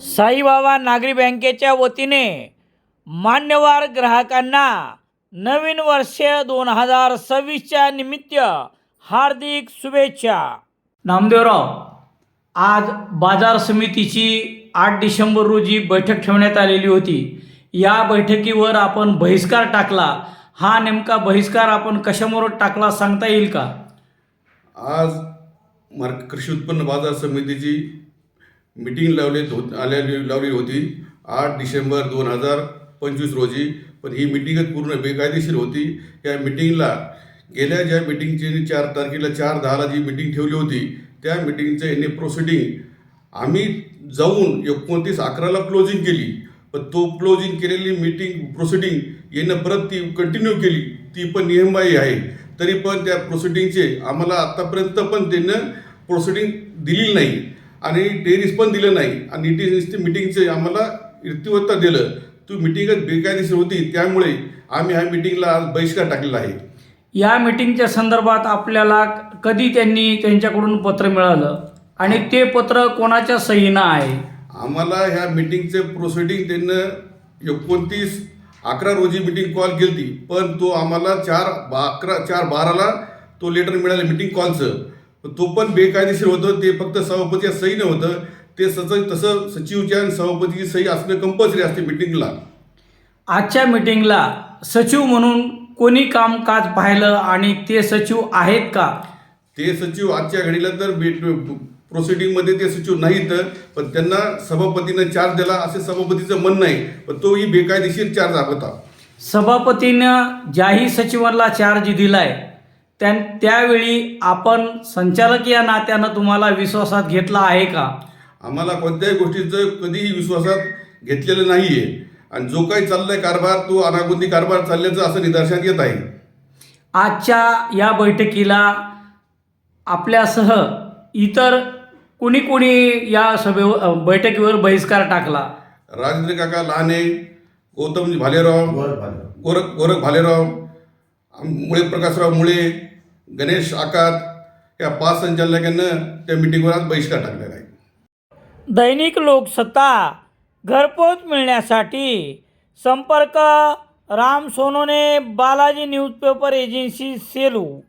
साईबाबा नागरी बँकेच्या वतीने मान्यवर ग्राहकांना नवीन वर्ष दोन हजार सव्वीसच्या निमित्त हार्दिक शुभेच्छा. नामदेवराव आज बाजार समितीची आठ डिसेंबर रोजी बैठक ठेवण्यात आलेली होती. या बैठकीवर आपण बहिष्कार टाकला. हा नेमका बहिष्कार आपण कशामुळे टाकला सांगता येईल का? आज मार्क कृषी उत्पन्न बाजार समितीची मीटिंग लावले होत आलेली लावली होती आठ डिसेंबर दोन हजार पंचवीस रोजी. पण ही मिटिंगच पूर्ण बेकायदेशीर होती. या मिटिंगला गेल्या ज्या मिटिंगची चार तारखेला चार दहाला जी मिटिंग ठेवली होती त्या मिटिंगचं यांनी प्रोसिडिंग आम्ही जाऊन एकोणतीस अकराला क्लोजिंग केली. पण तो क्लोजिंग केलेली मीटिंग प्रोसिडिंग येणं परत ती कंटिन्यू केली. ती पण नियमबाही आहे. तरी पण त्या प्रोसिडिंगचे आम्हाला आत्तापर्यंत पण त्यांना प्रोसिडिंग दिलेली नाही. आणि टेरिस पण दिलं नाही. आणि टी मिटिंगचे आम्हाला इर्तिवत्ता दिलं. ती मिटिंगच बेकायदेशीर होती त्यामुळे आम्ही ह्या मिटिंगला आज बहिष्कार टाकलेला आहे. या मीटिंगच्या संदर्भात आपल्याला कधी त्यांनी त्यांच्याकडून पत्र मिळालं? आणि ते पत्र कोणाच्या सहीनं आहे? आम्हाला ह्या मिटिंगचे प्रोसिडिंग त्यांनं एकोणतीस अकरा रोजी मिटिंग कॉल केली पण तो आम्हाला चार बा अकरा चार बाराला तो लेटर मिळालं मिटिंग कॉलचं तो पण बेकायदेशीर होतं ते फक्त सभापतीच्या सही नव्हतं ते सच तसं सचिवच्या आणि सभापतीची सही असणं कंपल्सरी असते मिटिंगला आजच्या मीटिंगला सचिव म्हणून कोणी कामकाज पाहिलं आणि ते सचिव आहेत का? ते सचिव आजच्या घडीला तर प्रोसिडिंगमध्ये ते सचिव नाहीत पण त्यांना सभापतीनं चार्ज दिला असे सभापतीचं म्हणणं आहे पण तोही बेकायदेशीर चार्ज होता सभापतीनं ज्याही सचिवांना चार्ज दिलाय त्या त्यावेळी आपण संचालक या नात्यानं तुम्हाला विश्वासात घेतला आहे का? आम्हाला कोणत्याही गोष्टीचं कधीही विश्वासात घेतलेलं नाही आहे आणि जो काही चाललाय कारभार तो अनागोंदी कारभार चालल्याचं असं निदर्शनात येत आहे. आजच्या या बैठकीला आपल्यासह इतर कुणी कुणी या सभे बैठकीवर बहिष्कार टाकला? राजेंद्र काका लहाने गौतम भालेराव. गोरख गोरख भालेराव मुळे प्रकाशराव मुळे गणेश आकात या पाच संचालकांना त्या मिटिंगवर आज बहिष्कार टाकलेला आहे दैनिक लोकसत्ता घरपोच मिळण्यासाठी संपर्क राम सोनोने बालाजी न्यूजपेपर एजन्सी सेलू.